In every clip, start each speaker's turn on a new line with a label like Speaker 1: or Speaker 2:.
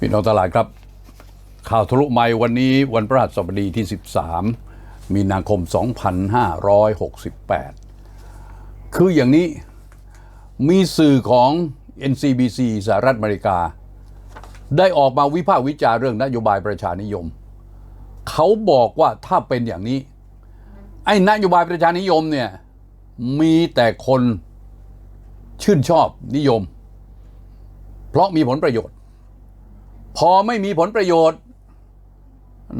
Speaker 1: พี่น้องตลาดครับ ข่าวทะลุไมค์วันนี้วันพฤหัสบดีที่ 13 มีนาคม 2568 คืออย่างนี้มีสื่อของ NCBC สหรัฐอเมริกา ได้ออกมาวิพากษ์วิจารเรื่องนโยบายประชานิยม เขาบอกว่าถ้าเป็นอย่างนี้ ไอ้นโยบายประชานิยมเนี่ยมีแต่คนชื่นชอบนิยม เพราะมีผลประโยชน์ พอไม่มีผลประโยชน์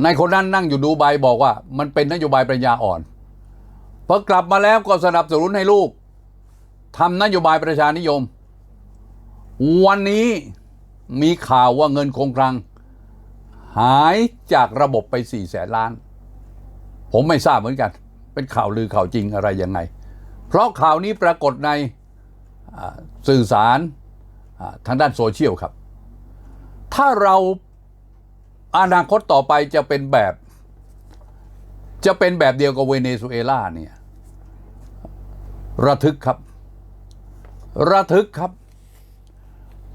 Speaker 1: ในคนนั้นนั่งอยู่ดูใบบอกว่า มันเป็นนโยบายปัญญาอ่อนพอกลับมาแล้วก็สนับสนุนให้ลูกทำนโยบายประชานิยม วันนี้มีข่าวว่าเงินคงคลัง หายจากระบบไป4ี่แสนล้าน ผมไม่ทราบเหมือนกัน เป็นข่าวลือข่าวจริงอะไรยังไง เพราะข่าวนี้ปรากฏในสื่อสารทางด้านโซเชียลครับ ถ้าเราอนาคตต่อไปจะเป็นแบบ จะเป็นแบบเดียวกับเวเนซุเอลาเนี่ย ระทึกครับ ระทึกครับ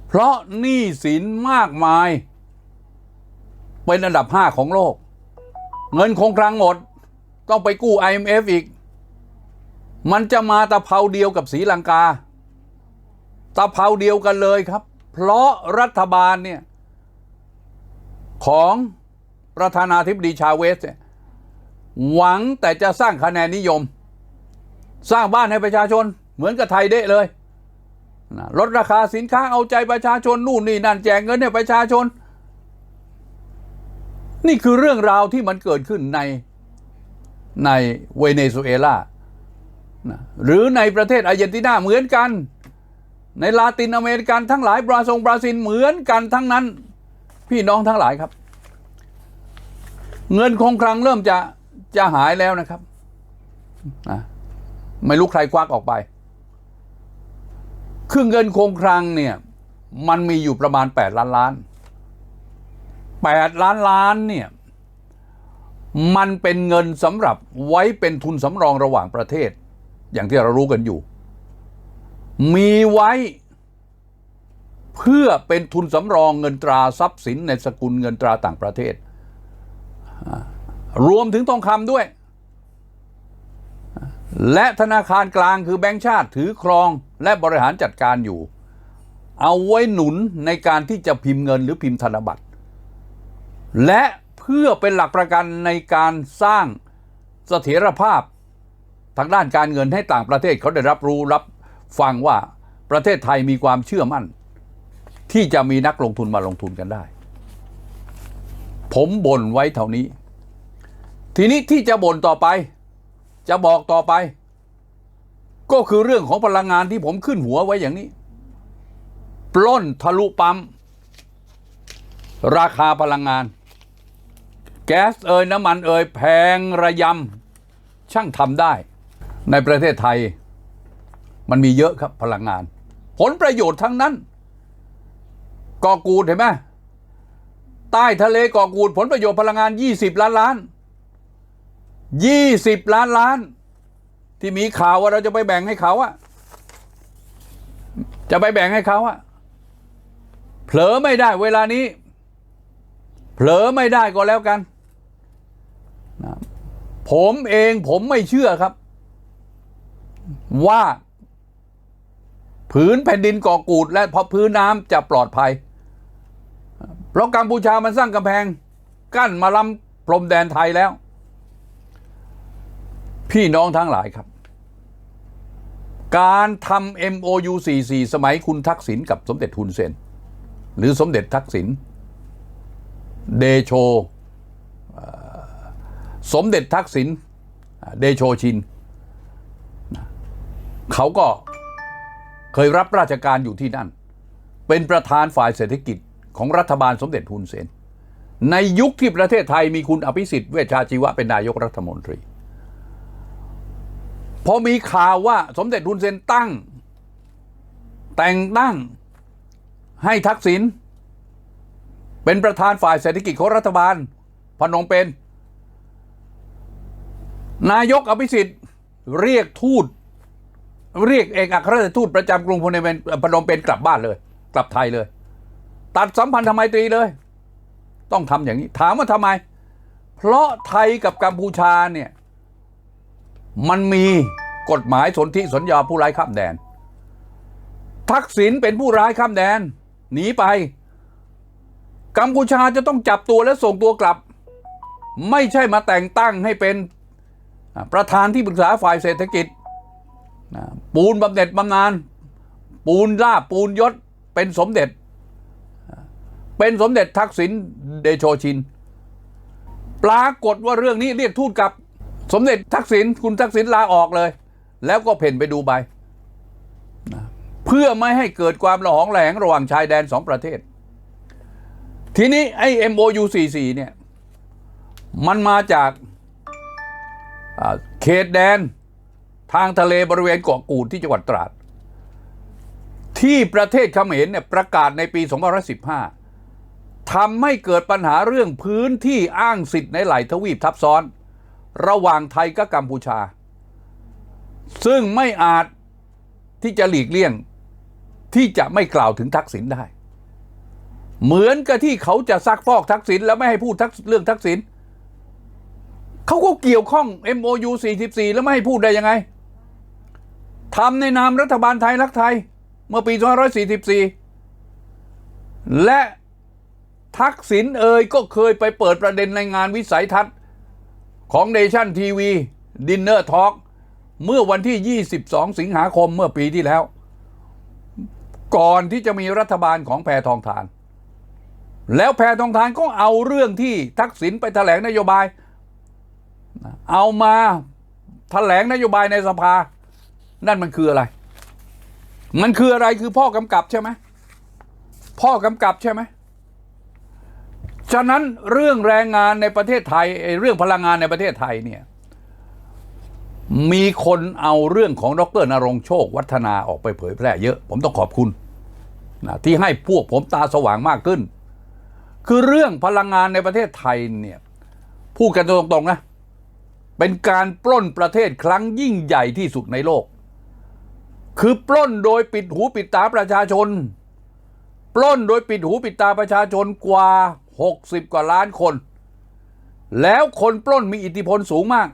Speaker 1: เพราะหนี้สินมากมาย เป็นอันดับห้าของโลก เงินคงคลังหมด ต้องไปกู้ IMF อีก มันจะมาตะเภาเดียวกับศรีลังกา ตะเภาเดียวกันเลยครับ เพราะรัฐบาลเนี่ย ของประธานาธิบดีชาเวสเนี่ยหวังแต่จะสร้างคะแนนนิยม สร้างบ้านให้ประชาชนเหมือนกับไทยเด้เลยลดราคาสินค้าเอาใจประชาชนนู่นนี่นั่นแจกเงินให้ประชาชน นี่คือเรื่องราวที่มันเกิดขึ้นในในเวเนซุเอลาหรือในประเทศอาร์เจนตินาเหมือนกัน ในลาตินอเมริกันทั้งหลายบราซงบราซิลเหมือนกันทั้งนั้น พี่น้องทั้งหลายครับ เงินคงคลังเริ่มจะจะหายแล้วนะครับนะไม่รู้ใครควักออกไป คือเงินคงคลังเนี่ย มันมีอยู่ประมาณ 8 ล้านล้าน 8 ล้านล้านเนี่ย มันเป็นเงินสำหรับไว้เป็นทุนสำรองระหว่างประเทศ อย่างที่เรารู้กันอยู่ มีไว้ เพื่อเป็นทุนสำรองเงินตราทรัพย์สินในสกุลเงินตราต่างประเทศ รวมถึงทองคำด้วย และธนาคารกลางคือแบงก์ชาติถือครองและบริหารจัดการอยู่ เอาไว้หนุนในการที่จะพิมพ์เงินหรือพิมพ์ธนบัตร และเพื่อเป็นหลักประกันในการสร้างเสถียรภาพทางด้านการเงินให้ต่างประเทศเขาได้รับรู้รับฟังว่าประเทศไทยมีความเชื่อมั่น ที่จะมีนักลงทุนมาลงทุนกันได้ ผมบ่นไว้เท่านี้ ทีนี้ที่จะบ่นต่อไป จะบอกต่อไป ก็คือเรื่องของพลังงานที่ผมขึ้นหัวไว้อย่างนี้ ปล้นทะลุปั๊มราคาพลังงาน แก๊สเอ่ยน้ำมันเอ่ยแพงระยำช่างทำได้ ในประเทศไทย มันมีเยอะครับพลังงาน ผลประโยชน์ทั้งนั้น กอกูดเห็นไหมใต้ทะเลกอกูดผลประโยชน์พลังงาน 20 ล้านล้าน 20 ล้านล้าน ที่มีข่าวว่าเราจะไปแบ่งให้เขาอะจะไปแบ่งให้เขาอะเผลอไม่ได้เวลานี้ เผลอไม่ได้ก็แล้วกันนะผมเองผมไม่เชื่อครับ ว่า ผืนแผ่นดินก่อกูดและพอพื้นน้ำจะปลอดภัย เพราะกัมพูชามันสร้างกำแพง กั้นมาล้ำพรมแดนไทยแล้ว พี่น้องทั้งหลายครับ การทำ MOU 44 สมัยคุณทักษิณกับสมเด็จฮุนเซน หรือสมเด็จทักษิณเดโชสมเด็จทักษิณเดโชชิน เขาก็เคยรับราชการอยู่ที่นั่น เป็นประธานฝ่ายเศรษฐกิจ ของรัฐบาลสมเด็จฮุนเซน ในยุคที่ประเทศไทยมีคุณอภิสิทธิ์เวชชาชีวะเป็นนายกรัฐมนตรี พอมีข่าวว่าสมเด็จฮุนเซนตั้ง แต่งตั้งให้ทักษิณเป็นประธานฝ่ายเศรษฐกิจของรัฐบาลพนมเปญนนายกอภิสิทธิ์เรียกทูตเรียกเอกอัครราชทูตประจำกรุงพนมเปญพนมเปญกลับบ้านเลย กลับไทยเลย ตัดสัมพันธไมตรีเลย ต้องทำอย่างนี้ ถามว่าทำไม เพราะไทยกับกัมพูชาเนี่ย มันมีกฎหมายสนธิสัญญาผู้ร้ายข้ามแดน ทักษิณเป็นผู้ร้ายข้ามแดน หนีไป กัมพูชาจะต้องจับตัวและส่งตัวกลับ ไม่ใช่มาแต่งตั้งให้เป็นประธานที่ปรึกษาฝ่ายเศรษฐกิจ ปูนบำเหน็จบำนาญปูนลาบปูนยศเป็นสมเด็จ เป็นสมเด็จทักษิณเดโชชิน ปรากฏว่าเรื่องนี้เรียกทูตกับสมเด็จทักษิณคุณทักษิณลาออกเลย แล้วก็เพ่นไปดูใบนะเพื่อไม่ให้เกิดความระหองระแหงระหว่างชายแดนสองประเทศ ทีนี้ไอ้ MOU 44เนี่ย มันมาจากเขตแดนทางทะเลบริเวณเกาะกูดที่จังหวัดตราด ที่ประเทศเขมรเนี่ยประกาศในปี 2515 ทำให้เกิดปัญหาเรื่องพื้นที่อ้างสิทธิ์ในหลายทวีปทับซ้อน ระหว่างไทยกับกัมพูชา ซึ่งไม่อาจที่จะหลีกเลี่ยงที่จะไม่กล่าวถึงทักษิณได้ เหมือนกับที่เขาจะซักฟอกทักษิณแล้วไม่ให้พูดทักเรื่องทักษิณเขาก็เกี่ยวข้อง MOU 44 แล้วไม่ให้พูดได้ยังไงทำในนามรัฐบาลไทยรักไทย เมื่อปี 2544 และ ทักษิณเอ่ยก็เคยไปเปิดประเด็นในงานวิสัยทัศน์ของเนชั่นทีวีดินเนอร์ทอล์กเมื่อวันที่ 22 สิงหาคมเมื่อปีที่แล้ว ก่อนที่จะมีรัฐบาลของแพทองทาน แล้วแพทองทานก็เอาเรื่องที่ทักษิณไปแถลงนโยบาย เอามาแถลงนโยบายในสภา นั่นมันคืออะไร มันคืออะไรคือพ่อกำกับใช่ไหมพ่อกำกับใช่ไหม ฉะนั้นเรื่องแรงงานในประเทศไทยเรื่องพลังงานในประเทศไทยเนี่ยมีคนเอาเรื่องของดรนรงโชควัฒนาออกไปเผยแพร่เยอะ ผมต้องขอบคุณนะที่ให้พวกผมตาสว่างมากขึ้น คือเรื่องพลังงานในประเทศไทยเนี่ยพูดกันตรงๆนะเป็นการปล้นประเทศครั้งยิ่งใหญ่ที่สุดในโลก คือปล้นโดยปิดหูปิดตาประชาชน ปล้นโดยปิดหูปิดตาประชาชนกว่า 60 กว่าล้านคน แล้วคนปล้นมีอิทธิพลสูงมาก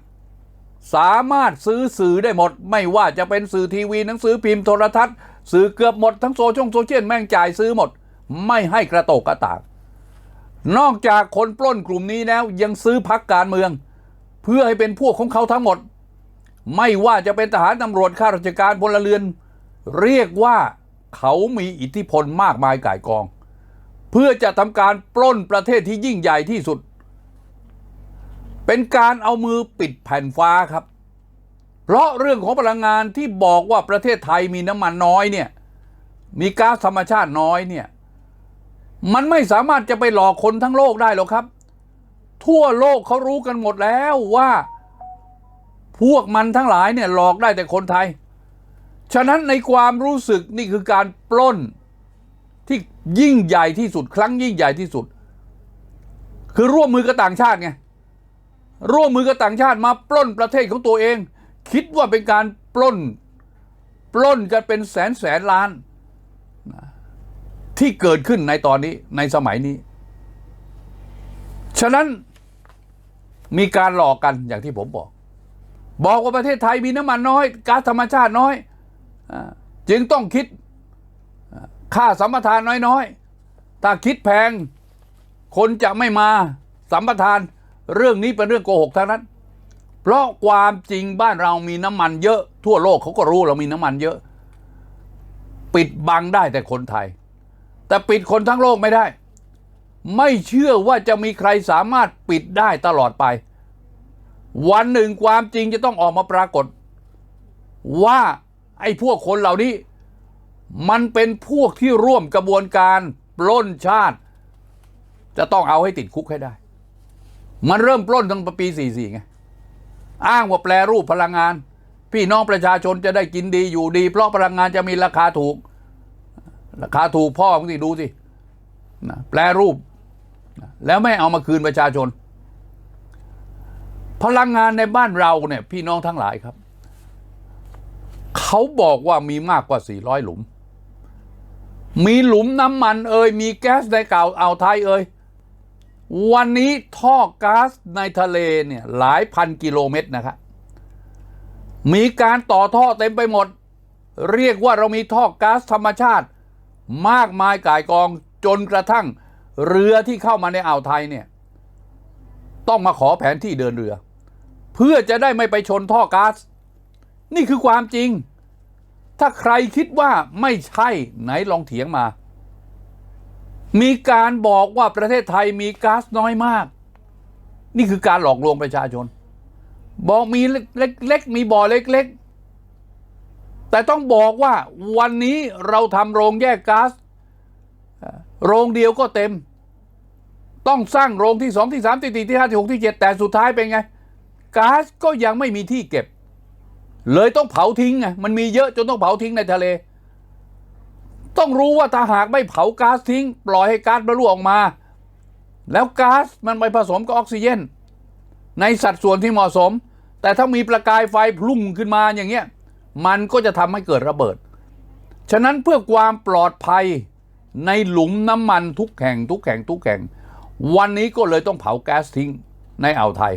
Speaker 1: สามารถซื้อสื่อได้หมด ไม่ว่าจะเป็นสื่อทีวีหนังสือพิมพ์โทรทัศน์ สื่อเกือบหมดทั้งโซเชียลโซเชียลแม่งจ่ายซื้อหมด ไม่ให้กระโตกกระตาก นอกจากคนปล้นกลุ่มนี้แล้วยังซื้อพักการเมือง เพื่อให้เป็นพวกของเขาทั้งหมด ไม่ว่าจะเป็นทหารตำรวจข้าราชการพลเรือน เรียกว่าเขามีอิทธิพลมากมายก่ายกอง เพื่อจะทำการปล้นประเทศที่ยิ่งใหญ่ที่สุด เป็นการเอามือปิดแผ่นฟ้าครับ เพราะเรื่องของพลังงานที่บอกว่าประเทศไทยมีน้ำมันน้อยเนี่ยมีก๊าซธรรมชาติน้อยเนี่ยมันไม่สามารถจะไปหลอกคนทั้งโลกได้หรอกครับ ทั่วโลกเขารู้กันหมดแล้วว่า พวกมันทั้งหลายเนี่ยหลอกได้แต่คนไทย ฉะนั้นในความรู้สึกนี่คือการปล้น ยิ่งใหญ่ที่สุด ครั้งยิ่งใหญ่ที่สุด คือร่วมมือกับต่างชาติไงร่วมมือกับต่างชาติมาปล้นประเทศของตัวเอง คิดว่าเป็นการปล้น ปล้นกันเป็นแสนแสนล้าน ที่เกิดขึ้นในตอนนี้ในสมัยนี้ ฉะนั้นมีการหลอกกันอย่างที่ผมบอก บอกว่าประเทศไทยมีน้ำมันน้อยก๊าซธรรมชาติน้อย จึงต้องคิด ค่าสัมปทานน้อยๆ ถ้าคิดแพง คนจะไม่มาสัมปทานเรื่องนี้เป็นเรื่องโกหกทั้งนั้น เพราะความจริงบ้านเรามีน้ำมันเยอะ ทั่วโลกเขาก็รู้เรามีน้ำมันเยอะ ปิดบังได้แต่คนไทย แต่ปิดคนทั้งโลกไม่ได้ ไม่เชื่อว่าจะมีใครสามารถปิดได้ตลอดไป วันหนึ่งความจริงจะต้องออกมาปรากฏ ว่าไอ้พวกคนเหล่านี้ มันเป็นพวกที่ร่วมกระบวนการปล้นชาติ จะต้องเอาให้ติดคุกให้ได้ มันเริ่มปล้นตั้งแต่ปี 44 ไง อ้างว่าแปลรูปพลังงาน พี่น้องประชาชนจะได้กินดีอยู่ดี เพราะพลังงานจะมีราคาถูก ราคาถูกพ่อมึงสิดูสินะแปลรูป แล้วไม่เอามาคืนประชาชน พลังงานในบ้านเราเนี่ย พี่น้องทั้งหลายครับ เขาบอกว่ามีมากกว่า 400 หลุม มีหลุมน้ำมันเอ่ยมีแก๊สในเก่าอ่าวไทยเอ่ยวันนี้ท่อก๊าซในทะเลเนี่ยหลายพันกิโลเมตรนะครับมีการต่อท่อเต็มไปหมด เรียกว่าเรามีท่อก๊าซธรรมชาติ มากมายก่ายกองจนกระทั่งเรือที่เข้ามาในอ่าวไทยเนี่ย ต้องมาขอแผนที่เดินเรือ เพื่อจะได้ไม่ไปชนท่อก๊าซนี่คือความจริง ถ้าใครคิดว่าไม่ใช่ไหนลองเถียงมา มีการบอกว่าประเทศไทยมีก๊าซน้อยมาก นี่คือการหลอกลวงประชาชน บอกมีเล็กๆมีบ่อเล็กๆ แต่ต้องบอกว่าวันนี้เราทำโรงแยกก๊าซโรงเดียวก็เต็ม ต้องสร้างโรงที่สองที่สามที่สี่ที่ห้าที่หกที่เจ็ดแต่สุดท้ายเป็นไงก๊าซก็ยังไม่มีที่เก็บ เลยต้องเผาทิ้งไงมันมีเยอะจนต้องเผาทิ้งในทะเล ต้องรู้ว่าถ้าหากไม่เผาก๊าซทิ้ง ปล่อยให้ก๊าซมันรั่วออกมา แล้วก๊าซมันไปผสมกับออกซิเจนในสัดส่วนที่เหมาะสม แต่ถ้ามีประกายไฟพุ่งขึ้นมาอย่างเงี้ยมันก็จะทำให้เกิดระเบิด ฉะนั้นเพื่อความปลอดภัยในหลุมน้ำมันทุกแห่งทุกแห่งทุกแห่ง วันนี้ก็เลยต้องเผาแก๊สทิ้งในอ่าวไทย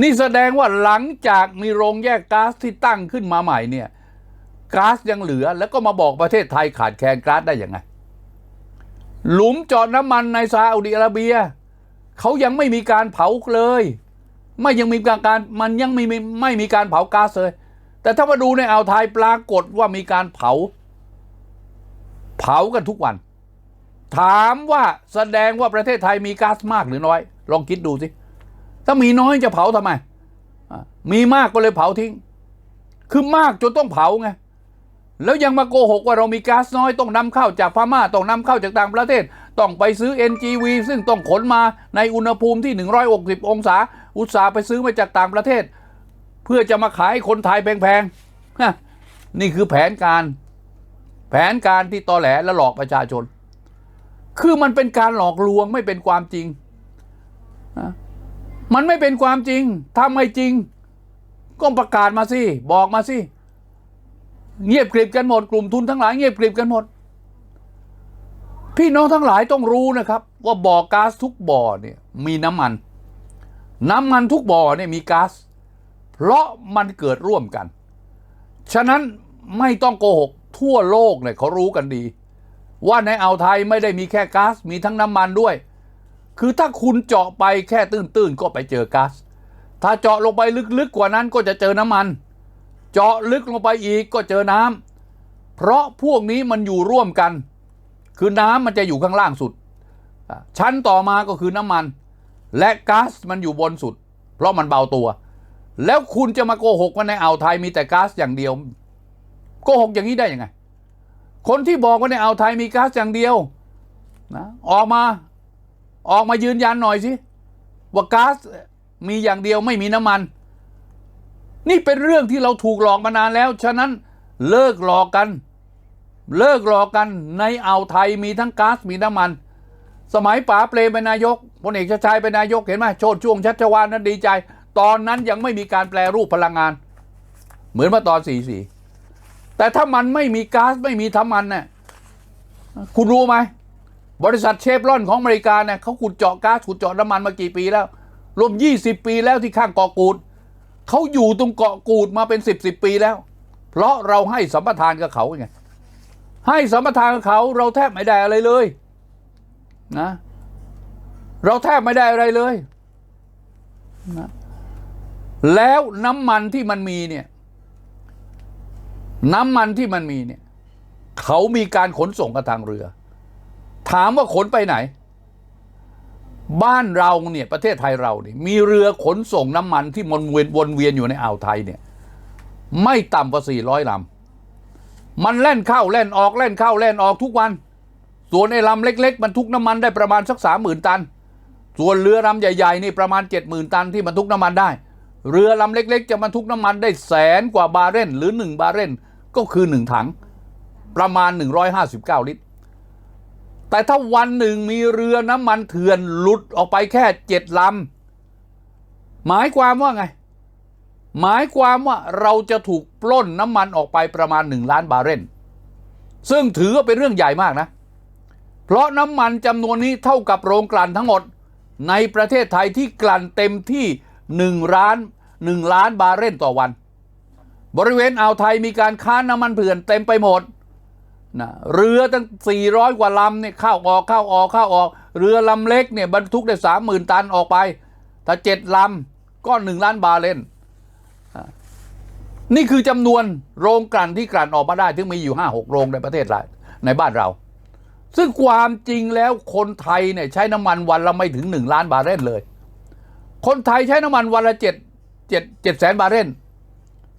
Speaker 1: นี่แสดงว่าหลังจากมีโรงแยกก๊าซที่ตั้งขึ้นมาใหม่เนี่ยก๊าซยังเหลือแล้วก็มาบอกประเทศไทยขาดแคลนก๊าซได้ยังไง หลุมจอดน้ำมันในซาอุดิอาระเบียเขายังไม่มีการเผาเลย ไม่ยังมีการมันยังไม่มีไม่มีการเผาก๊าซเลย แต่ถ้ามาดูในอ่าวไทยปรากฏว่ามีการเผา เผากันทุกวัน ถามว่าแสดงว่าประเทศไทยมีก๊าซมากหรือน้อย ลองคิดดูสิ ถ้ามีน้อยจะเผาทำไม มีมากก็เลยเผาทิ้ง คือมากจนต้องเผาไง แล้วยังมาโกหกว่าเรามีก๊าซน้อยต้องนำเข้าจากพม่าต้องนำเข้าจากต่างประเทศ ต้องไปซื้อ NGV ซึ่งต้องขนมาในอุณหภูมิที่ 160 องศา อุตสาห์ไปซื้อมาจากต่างประเทศ เพื่อจะมาขายคนไทยแพงๆ นี่คือแผนการ แผนการที่ตอแหลและหลอกประชาชน คือมันเป็นการหลอกลวงไม่เป็นความจริงนะ มันไม่เป็นความจริงถ้าไม่จริง ก็ประกาศมาสิ บอกมาสิ เงียบกริบกันหมด กลุ่มทุนทั้งหลายเงียบกริบกันหมด พี่น้องทั้งหลายต้องรู้นะครับ ว่าบ่อก๊าซทุกบ่อเนี่ยมีน้ำมัน น้ำมันทุกบ่อเนี่ยมีก๊าซเพราะมันเกิดร่วมกัน ฉะนั้นไม่ต้องโกหกทั่วโลกเนี่ยเขารู้กันดี ว่าในอ่าวไทยไม่ได้มีแค่ก๊าซมีทั้งน้ำมันด้วย คือถ้าคุณเจาะไปแค่ตื้นๆก็ไปเจอก๊าซถ้าเจาะลงไปลึกๆกว่านั้นก็จะเจอน้ำมัน เจาะลึกลงไปอีกก็เจอน้ำเพราะพวกนี้มันอยู่ร่วมกัน คือน้ำมันจะอยู่ข้างล่างสุด ชั้นต่อมาก็คือน้ำมัน และก๊าซมันอยู่บนสุด เพราะมันเบาตัว แล้วคุณจะมาโกหกว่าในอ่าวไทยมีแต่ก๊าซอย่างเดียวโกหกอย่างนี้ได้ยังไง คนที่บอกว่าในอ่าวไทยมีก๊าซอย่างเดียวนะออกมา ออกมายืนยันหน่อยสิว่าก๊าซมีอย่างเดียวไม่มีน้ำมัน นี่เป็นเรื่องที่เราถูกหลอกมานานแล้ว ฉะนั้นเลิกหลอกกัน เลิกหลอกกันในอ่าวไทยมีทั้งก๊าซมีน้ำมัน สมัยป๋าเปรมเป็นนายกพลเอกชาติชายเป็นนายกเห็นไหมโชดช่วงชัชวานนั้นดีใจ ตอนนั้นยังไม่มีการแปลรูปพลังงาน เหมือนเมื่อตอนสี่สี่แต่ถ้ามันไม่มีก๊าซไม่มีน้ำมันเนี่ยคุณรู้ไหม บริษัทเชฟรอนของอเมริกาเนี่ยเขาขุดเจาะก๊าซขุดเจาะน้ำมันมากี่ปีแล้ว รวม 20 ปีแล้วที่ข้างเกาะกูดเขาอยู่ตรงเกาะกูดมาเป็น 10 10 ปีแล้ว เพราะเราให้สัมปทานกับเขาไงให้สัมปทานกับเขาเราแทบไม่ได้อะไรเลยนะเราแทบไม่ได้อะไรเลยนะแล้วน้ำมันที่มันมีเนี่ย น้ำมันที่มันมีเนี่ย เขามีการขนส่งกันทางเรือ ถามว่าขนไปไหน บ้านเราเนี่ยประเทศไทยเราเนี่ยมีเรือขนส่งน้ำมันที่วนเวียนวนเวียนอยู่ในอ่าวไทยเนี่ย ไม่ต่ำกว่า400ลำมันแล่นเข้าแล่นออกแล่นเข้าแล่นออกทุกวัน ส่วนไอ้ลำเล็กๆบรรทุกน้ำมันได้ประมาณสักสามหมื่นตัน ส่วนเรือลำใหญ่ๆนี่ประมาณ70,000ตันที่บรรทุกน้ำมันได้ เรือลำเล็ก ๆ จะบรรทุกน้ำมันได้แสนกว่าบาร์เรลหรือ1บาร์เรลก็คือ1ถัง ประมาณ159ลิตร แต่ถ้าวันหนึ่งมีเรือน้ำมันเถื่อนหลุดออกไปแค่เจ็ดลำหมายความว่าไง หมายความว่าเราจะถูกปล้นน้ำมันออกไปประมาณหนึ่งล้านบาร์เรลซึ่งถือว่าเป็นเรื่องใหญ่มากนะ เพราะน้ำมันจำนวนนี้เท่ากับโรงกลั่นทั้งหมด ในประเทศไทยที่กลั่นเต็มที่1ล้าน1ล้านบาร์เรลต่อวัน บริเวณอ่าวไทยมีการค้าน้ำมันเถื่อนเต็มไปหมด นะเรือตั้ง 400 กว่าลำเนี่ยเข้าออกเข้าออกเข้าออก เรือลำเล็กเนี่ยบรรทุกได้30,000 ตันออกไป ถ้าเจ็ดลำก็1ล้านบาเรลอะนี่คือจำนวนโรงกลั่นที่กลั่นออกมาได้ถึงมีอยู่ 5-6 โรงในประเทศเราในบ้านเรา ซึ่งความจริงแล้วคนไทยเนี่ยใช้น้ำมันวันละไม่ถึง 1 ล้านบาเรลเลย คนไทยใช้น้ำมันวันละเจ็ดเจ็ดเจ็ดแสนบาเรล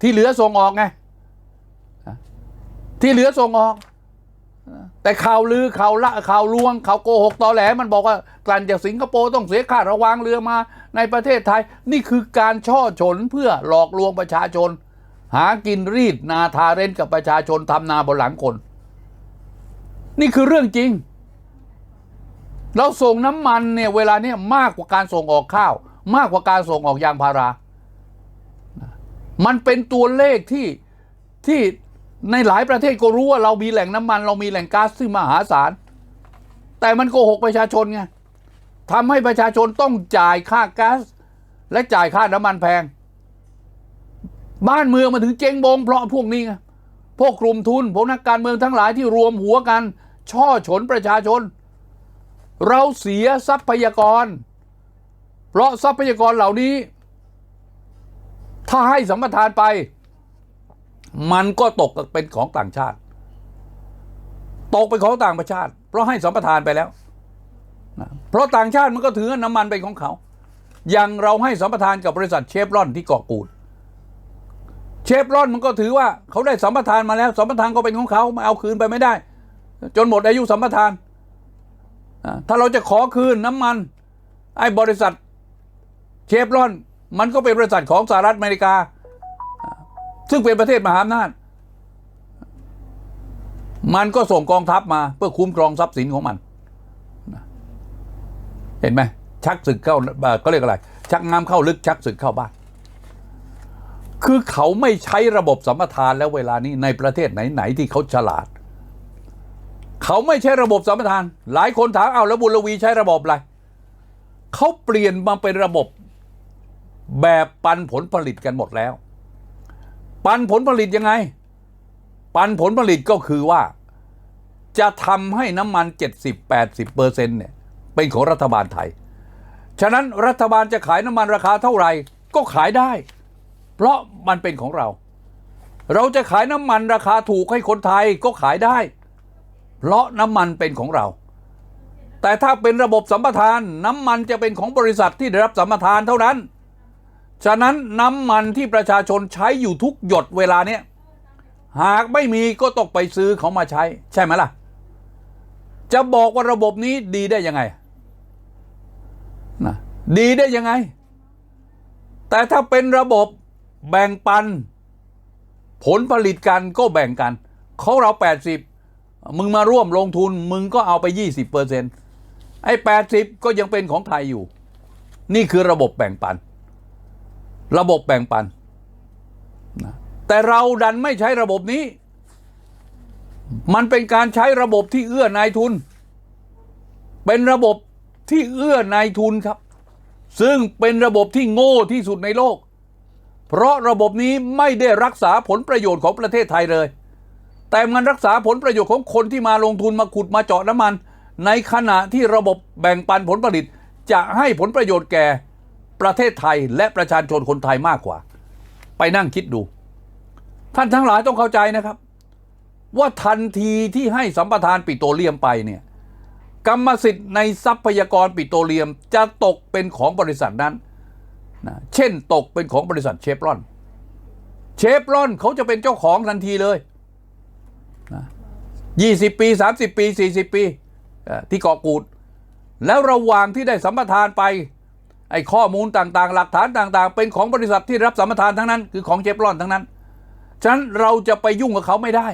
Speaker 1: ที่เหลือส่งออกไงที่เหลือส่งออก แต่ข่าวลือข่าวละข่าวลวงข่าวโกหกตอแหลมันบอกว่ากลั่นจากสิงคโปร์ต้องเสียค่าระวางเรือมาในประเทศไทย นี่คือการช่อฉนเพื่อหลอกลวงประชาชน หากินรีดนาทาเรนกับประชาชนทำนาบนหลังคน นี่คือเรื่องจริง เราส่งน้ำมันเนี่ยเวลาเนี่ยมากกว่าการส่งออกข้าว มากกว่าการส่งออกยางพารา มันเป็นตัวเลขที่ที่ ในหลายประเทศก็รู้ว่าเรามีแหล่งน้ำมัน เรามีแหล่งก๊าซที่งมหาศาล แต่มันโกหกประชาชนไงทำให้ประชาชนต้องจ่ายค่าก๊าซและจ่ายค่าน้ำมันแพง บ้านเมืองมาถึงเจงบงเพราะพวกนี้ไงพวกกลุ่มทุนพวกนักการเมืองทั้งหลายที่รวมหัวกัน ช่อฉนประชาชน เราเสียทรัพยากร เพราะทรัพยากรเหล่านี้ ถ้าให้สัมปทานไป มันก็ตกเป็นของต่างชาติ ตกเป็นของต่างประชาติ เพราะให้สัมปทานไปแล้วนะเพราะต่างชาติมันก็ถือน้ำมันเป็นของเขา อย่างเราให้สัมปทานกับบริษัทเชฟรอนที่เกาะกูด เชฟรอนมันก็ถือว่าเขาได้สัมปทานมาแล้วสัมปทานก็เป็นของเขามาเอาคืนไปไม่ได้ จนหมดอายุสัมปทาน ถ้าเราจะขอคืนน้ำมัน ไอ้บริษัทเชฟรอน มันก็เป็นบริษัทของสหรัฐอเมริกา ซึ่งเป็นประเทศมหาอำนาจ มันก็ส่งกองทัพมาเพื่อคุ้มครองทรัพย์สินของมัน เห็นไหมชักศึกเข้าก็เรียกอะไร ชักน้ำเข้าลึกชักศึกเข้าบ้าน คือเขาไม่ใช้ระบบสัมปทานแล้วเวลานี้ในประเทศไหนๆที่เขาฉลาด เขาไม่ใช้ระบบสัมปทาน หลายคนถามเอาแล้วบุญลวีใช้ระบบอะไรเขาเปลี่ยนมาเป็นระบบแบบปันผลผลิตกันหมดแล้ว ปันผลผลิตยังไง ปันผลผลิตก็คือว่า จะทำให้น้ำมัน 70-80เปอร์เซ็นต์เนี่ยเป็นของรัฐบาลไทย ฉะนั้นรัฐบาลจะขายน้ำมันราคาเท่าไหร่ก็ขายได้ เพราะมันเป็นของเรา เราจะขายน้ำมันราคาถูกให้คนไทยก็ขายได้ เพราะน้ำมันเป็นของเรา แต่ถ้าเป็นระบบสัมปทานน้ำมันจะเป็นของบริษัทที่ได้รับสัมปทานเท่านั้น ฉะนั้นน้ำมันที่ประชาชนใช้อยู่ทุกหยดเวลาเนี้ยหากไม่มีก็ต้องไปซื้อเขามาใช้ ใช่ไหมล่ะ จะบอกว่าระบบนี้ดีได้ยังไงนะดีได้ยังไง แต่ถ้าเป็นระบบแบ่งปัน ผลผลิตกันก็แบ่งกันเของเรา 80 มึงมาร่วมลงทุน มึงก็เอาไป 20เปอร์เซ็นต์ไอ้ 80 ก็ยังเป็นของไทยอยู่ นี่คือระบบแบ่งปัน ระบบแบ่งปันนะแต่เราดันไม่ใช้ระบบนี้ มันเป็นการใช้ระบบที่เอื้อนายทุน เป็นระบบที่เอื้อนายทุนครับ ซึ่งเป็นระบบที่โง่ที่สุดในโลก เพราะระบบนี้ไม่ได้รักษาผลประโยชน์ของประเทศไทยเลย แต่มันรักษาผลประโยชน์ของคนที่มาลงทุนมาขุดมาเจาะน้ำมัน ในขณะที่ระบบแบ่งปันผลผลิตจะให้ผลประโยชน์แก่ ประเทศไทยและประชาชนคนไทยมากกว่า ไปนั่งคิดดู ท่านทั้งหลายต้องเข้าใจนะครับ ว่าทันทีที่ให้สัมปทานปิโตรเลียมไปเนี่ยกรรมสิทธิ์ในทรัพยากรปิโตรเลียมจะตกเป็นของบริษัทนั้นนะเช่นตกเป็นของบริษัทเชฟรอน เชฟรอนเขาจะเป็นเจ้าของทันทีเลยนะ20 ปี 30 ปี 40 ปีเอ่อที่เกาะกูด แล้วระหว่างที่ได้สัมปทานไป ไอ้ข้อมูลต่างๆ หลักฐานต่างๆ เป็นของบริษัทที่รับสัมปทานทั้งนั้น คือของเชฟรอนทั้งนั้น ฉะนั้นเราจะไปยุ่งกับเขาไม่ได้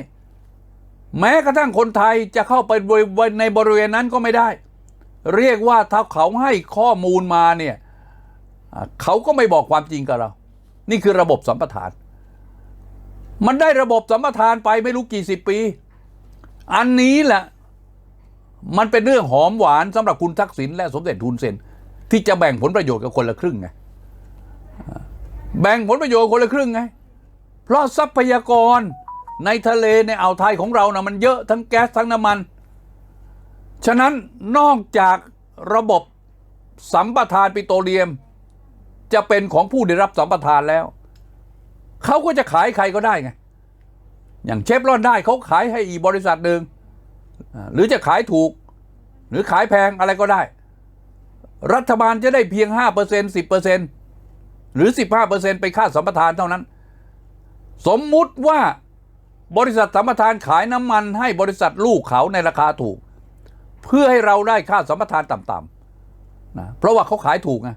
Speaker 1: แม้กระทั่งคนไทยจะเข้าไปในบริเวณนั้นก็ไม่ได้ เรียกว่าถ้าเขาให้ข้อมูลมาเนี่ยเขาก็ไม่บอกความจริงกับเรา นี่คือระบบสัมปทาน มันได้ระบบสัมปทานไปไม่รู้กี่สิบปี อันนี้แหละ มันเป็นเรื่องหอมหวานสำหรับคุณทักษิณและสมเด็จทุนเซน ที่จะแบ่งผลประโยชน์กับคนละครึ่งไงแบ่งผลประโยชน์คนละครึ่งไง เพราะทรัพยากรในทะเลในอ่าวไทยของเรานะมันเยอะทั้งแก๊สทั้งน้ำมัน ฉะนั้นนอกจากระบบสัมปทานปิโตรเลียม จะเป็นของผู้ได้รับสัมปทานแล้ว เขาก็จะขายใครก็ได้ไง อย่างเชฟรอนได้เขาขายให้อีบริษัทหนึ่งหรือจะขายถูก หรือขายแพงอะไรก็ได้ รัฐบาลจะได้เพียง 5% 10%หรือ 15%ไปนค่าสัมปทานเท่านั้น สมมุติว่าบริษัทสัมปทานขายน้ำมันให้บริษัทลูกเขาในราคาถูก เพื่อให้เราได้ค่าสัมปทานต่ำๆนะเพราะว่าเขาขายถูกไง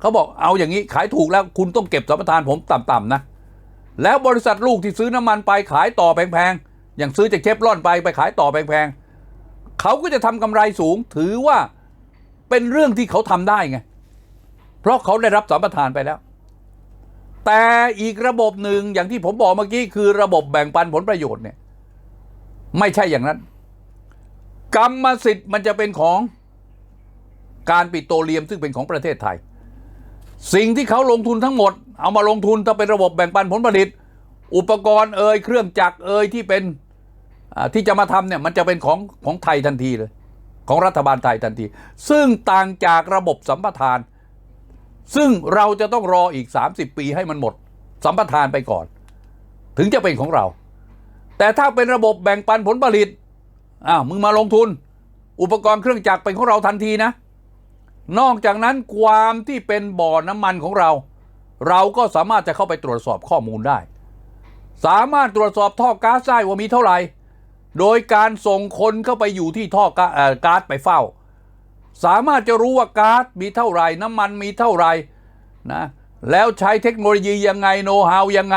Speaker 1: เขาบอกเอาอย่างนี้ขายถูกแล้วคุณต้องเก็บสัมปทานผมต่ำๆนะแล้วบริษัทลูกที่ซื้อน้ำมันไปขายต่อแพงๆอย่างซื้อจากเชฟรอนไปไปขายต่อแพงๆเขาก็จะทำกำไรสูงถือว่า เป็นเรื่องที่เขาทำได้ไง เพราะเขาได้รับสัมปทานไปแล้ว แต่อีกระบบหนึ่งอย่างที่ผมบอกเมื่อกี้คือระบบแบ่งปันผลประโยชน์เนี่ย ไม่ใช่อย่างนั้น กรรมสิทธิ์มันจะเป็นของการปิโตรเลียมซึ่งเป็นของประเทศไทย สิ่งที่เขาลงทุนทั้งหมด เอามาลงทุนถ้าเป็นระบบแบ่งปันผลผลิต อุปกรณ์เอ่ยเครื่องจักรเอ่ยที่เป็นที่จะมาทำเนี่ยมันจะเป็นของของไทยทันทีเลย ของรัฐบาลไทยทันที ซึ่งต่างจากระบบสัมปทาน ซึ่งเราจะต้องรออีก 30 ปีให้มันหมด สัมปทานไปก่อน ถึงจะเป็นของเรา แต่ถ้าเป็นระบบแบ่งปันผลผลิตอ้าวมึงมาลงทุน อุปกรณ์เครื่องจักรเป็นของเราทันทีนะ นอกจากนั้นความที่เป็นบ่อน้ำมันของเรา เราก็สามารถจะเข้าไปตรวจสอบข้อมูลได้ สามารถตรวจสอบท่อก๊าซได้ว่ามีเท่าไหร่ โดยการส่งคนเข้าไปอยู่ที่ท่อก๊าซไปเฝ้า สามารถจะรู้ว่าก๊าซมีเท่าไหร่ น้ำมันมีเท่าไหร่นะแล้วใช้เทคโนโลยียังไงโน้ตฮาวยังไง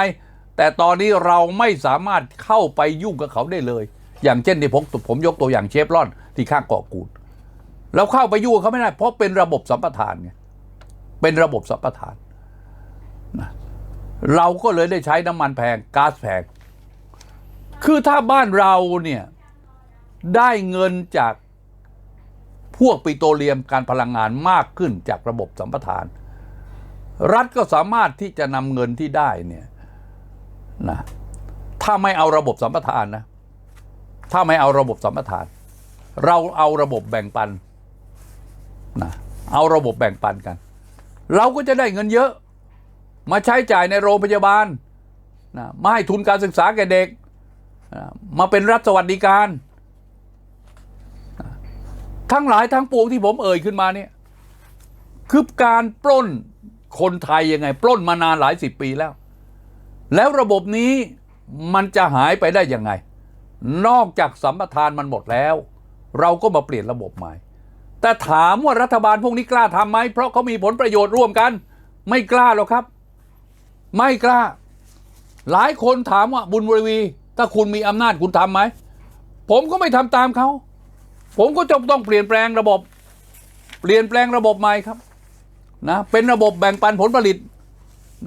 Speaker 1: แต่ตอนนี้เราไม่สามารถเข้าไปยุ่งกับเขาได้เลย อย่างเช่นที่ผมผมยกตัวอย่างเชฟรอนที่ข้างเกาะกูดเราเข้าไปยุ่งเขาไม่ได้ เพราะเป็นระบบสัมปทานไงเป็นระบบสัมปทานนะเราก็เลยได้ใช้น้ำมันแพงก๊าซแพง คือถ้าบ้านเราเนี่ยได้เงินจากพวกปิโตรเลียมการพลังงานมากขึ้นจากระบบสัมปทาน รัฐก็สามารถที่จะนำเงินที่ได้เนี่ยนะถ้าไม่เอาระบบสัมปทานนะ ถ้าไม่เอาระบบสัมปทาน เราเอาระบบแบ่งปันนะเอาระบบแบ่งปันกัน เราก็จะได้เงินเยอะ มาใช้จ่ายในโรงพยาบาลนะมาให้ทุนการศึกษาแก่เด็ก มาเป็นรัฐสวัสดิการ ทั้งหลายทั้งปวงที่ผมเอ่ยขึ้นมาเนี่ยคือการปล้นคนไทยยังไง ปล้นมานานหลายสิบปีแล้ว แล้วระบบนี้มันจะหายไปได้ยังไง นอกจากสัมปทานมันหมดแล้ว เราก็มาเปลี่ยนระบบใหม่ แต่ถามว่ารัฐบาลพวกนี้กล้าทำไหมเพราะเขามีผลประโยชน์ร่วมกัน ไม่กล้าหรอกครับ ไม่กล้า หลายคนถามว่าบุญบริวี ถ้าคุณมีอำนาจคุณทำไหม ผมก็ไม่ทำตามเขา ผมก็จะต้องเปลี่ยนแปลงระบบ เปลี่ยนแปลงระบบใหม่ครับนะเป็นระบบแบ่งปันผลผลิต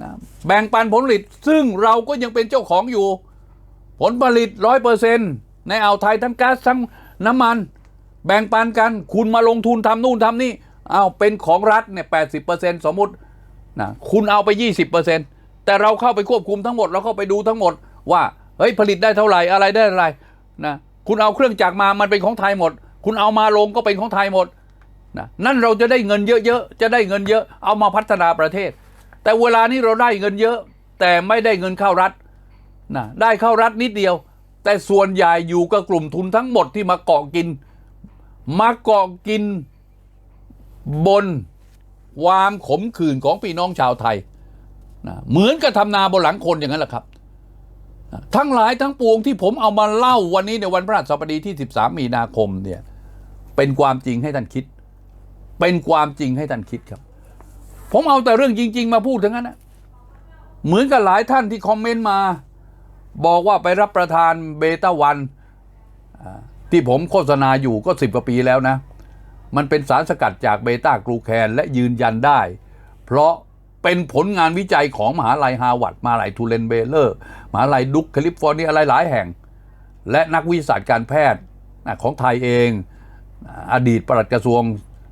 Speaker 1: นะแบ่งปันผลผลิต ซึ่งเราก็ยังเป็นเจ้าของอยู่ ผลผลิตร้อยเปอร์เซ็นในอ่าวไทยทั้งก๊าซทั้งน้ำมัน แบ่งปันกัน คุณมาลงทุนทำนู่นทำนี่เอาเป็นของรัฐเนี่ยแปดสิบเปอร์เซ็นสมมตินะคุณเอาไปยี่สิบเปอร์เซ็นแต่เราเข้าไปควบคุมทั้งหมด เราเข้าไปดูทั้งหมดว่า เฮ้ยผลิตได้เท่าไหร่อะไรได้อะไรนะคุณเอาเครื่องจักรมามันเป็นของไทยหมด คุณเอามาลงก็เป็นของไทยหมดนะนั่นเราจะได้เงินเยอะๆจะได้เงินเยอะ เอามาพัฒนาประเทศ แต่เวลานี้เราได้เงินเยอะ แต่ไม่ได้เงินเข้ารัฐนะได้เข้ารัฐนิดเดียว แต่ส่วนใหญ่อยู่กับกลุ่มทุนทั้งหมดที่มาเกาะกิน มาเกาะกินบนความขมขื่นของพี่น้องชาวไทยนะเหมือนกับทำนาบนหลังคนอย่างนั้นแหละครับ ทั้งหลายทั้งปวงที่ผมเอามาเล่าวันนี้ในวันพระราชบดีที่ 13 มีนาคมเนี่ยเป็นความจริงให้ท่านคิด เป็นความจริงให้ท่านคิดครับ ผมเอาแต่เรื่องจริง ๆ มาพูดทั้งนั้นนะเหมือนกับหลายท่านที่คอมเมนต์มา บอกว่าไปรับประทานเบต้าวันที่ผมโฆษณาอยู่ก็สิบกว่าปีแล้วนะ มันเป็นสารสกัดจากเบต้ากลูแคนและยืนยันได้ เพราะ เป็นผลงานวิจัยของมหาลัยฮาร์วาร์ดมหาลัยทูเลนเบเลอร์มหาลัยดุกแคลิฟอร์เนียอะไรหลายแห่ง และนักวิทยาศาสตร์การแพทย์ของไทยเอง อดีตปลัดกระทรวง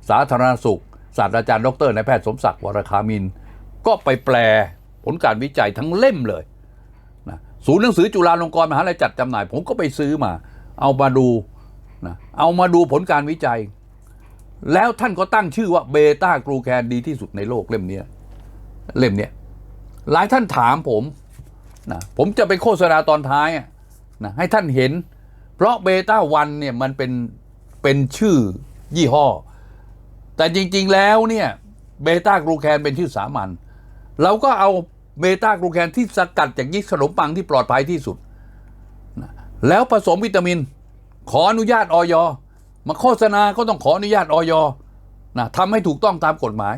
Speaker 1: สาธารณสุข ศาสตราจารย์ดรนายแพทย์สมศักดิ์วรคามิน ก็ไปแปลผลการวิจัยทั้งเล่มเลยนะศูนย์หนังสือจุฬาลงกรณ์มหาลัยจัดจำหน่าย ผมก็ไปซื้อมา เอามาดูนะเอามาดูผลการวิจัย แล้วท่านก็ตั้งชื่อว่าเบต้ากรูแคนดีที่สุดในโลกเล่มนี้ เล่มเนี้ยหลายท่านถามผมนะผมจะไปโฆษณาตอนท้ายนะให้ท่านเห็น เพราะเบต้าวันเนี่ยมันเป็นเป็นชื่อยี่ห้อ แต่จริง ๆ แล้วเนี่ยเบต้ากรูแคนเป็นชื่อสามัญเราก็เอาเบต้ากรูแคนที่สกัดจากยีสต์ขนมปังที่ปลอดภัยที่สุดนะแล้วผสมวิตามิน ขออนุญาตออยมาโฆษณาก็ต้องขออนุญาตออยนะทำให้ถูกต้องตามกฎหมาย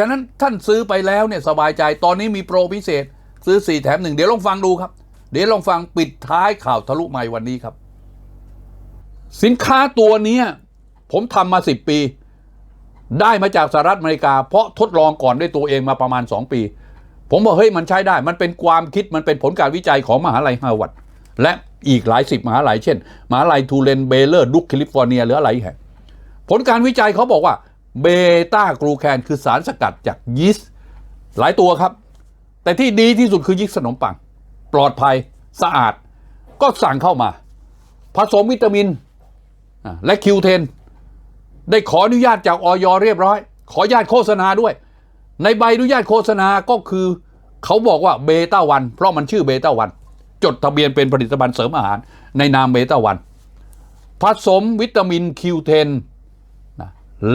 Speaker 1: ฉะนั้นท่านซื้อไปแล้วเนี่ยสบายใจตอนนี้มีโปรพิเศษ ซื้อ 4 แถมหนึ่งเดี๋ยวลองฟังดูครับ เดี๋ยวลองฟังปิดท้ายข่าวทะลุใหม่วันนี้ครับ สินค้าตัวนี้ผมทำมา 10 ปี ได้มาจากสหรัฐอเมริกา เพราะทดลองก่อนด้วยตัวเองมาประมาณ 2 ปี ผมบอกเฮ้ยมันใช้ได้ มันเป็นความคิดมันเป็นผลการวิจัยของมหาลัยฮาร์วาร์ดและอีกหลายสิบมหาลัยเช่นมหาลัยทูเลนเบเลอร์ดุกแคลิฟอร์เนียหรืออะไรแห่งผลการวิจัยเขาบอกว่า เบต้ากรูแคนคือสารสกัดจากยีสต์หลายตัวครับ แต่ที่ดีที่สุดคือยีสต์ขนมปัง ปลอดภัยสะอาด ก็สั่งเข้ามา ผสมวิตามินและคิวเทนได้ขออนุญาตจากออยเรียบร้อย ขออนุญาตโฆษณาด้วย ในใบอนุญาตโฆษณาก็คือ เขาบอกว่าเบต้าวัน เพราะมันชื่อเบต้าวัน จดทะเบียนเป็นผลิตภัณฑ์เสริมอาหาร ในนามเบต้าวันผสมวิตามินคิวเทน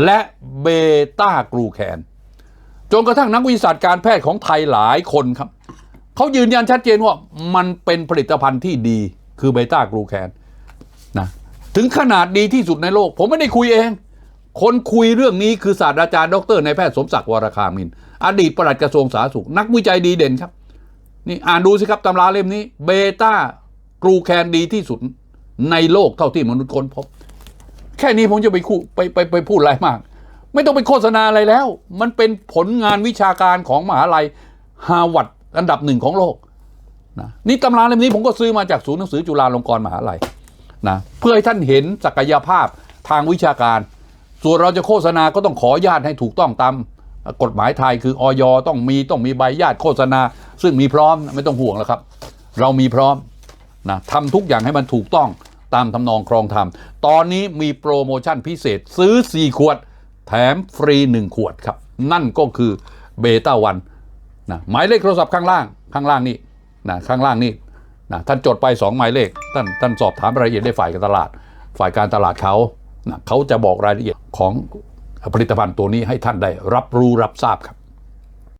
Speaker 1: และเบต้ากรูแคนจนกระทั่งนักวิทยาศาสตร์การแพทย์ของไทยหลายคนครับเขายืนยันชัดเจนว่ามันเป็นผลิตภัณฑ์ที่ดีคือเบต้ากรูแคนนะถึงขนาดดีที่สุดในโลก ผมไม่ได้คุยเอง คนคุยเรื่องนี้คือศาสตราจารย์ดรนายแพทย์สมศักดิ์วรคามิน อดีตปลัดกระทรวงสาธารณสุข นักวิจัยดีเด่นครับ นี่อ่านดูสิครับตำราเล่มนี้เบต้ากรูแคนดีที่สุดในโลกเท่าที่มนุษย์ค้นพบ แค่นี้ผมจะไปคู่ไปไปไปพูดอะไรมาก ไม่ต้องไปโฆษณาอะไรแล้ว มันเป็นผลงานวิชาการของมหาลัยฮาร์วาร์ดอันดับหนึ่งของโลกนะนี่ตำราเล่มนี้ผมก็ซื้อมาจากศูนย์หนังสือจุฬาลงกรณ์มหาลัยนะเพื่อให้ท่านเห็นศักยภาพทางวิชาการ ส่วนเราจะโฆษณาก็ต้องขออนุญาตให้ถูกต้องตามกฎหมายไทยคือออยต้องมีต้องมีใบญาตโฆษณา ซึ่งมีพร้อมไม่ต้องห่วงแล้วครับ เรามีพร้อมนะทำทุกอย่างให้มันถูกต้อง ตามทำนองครองธรรม ตอนนี้มีโปรโมชั่นพิเศษซื้อ 4 ขวด แถมฟรี 1 ขวดครับ นั่นก็คือเบต้าวันนะหมายเลขโทรศัพท์ข้างล่างข้างล่างนี่นะข้างล่างนี่นะท่านจดไป 2 หมายเลข ท่านท่านสอบถามรายละเอียดได้ฝ่ายการตลาด ฝ่ายการตลาดเขานะเขาจะบอกรายละเอียดของผลิตภัณฑ์ตัวนี้ให้ท่านได้รับรู้รับทราบครับ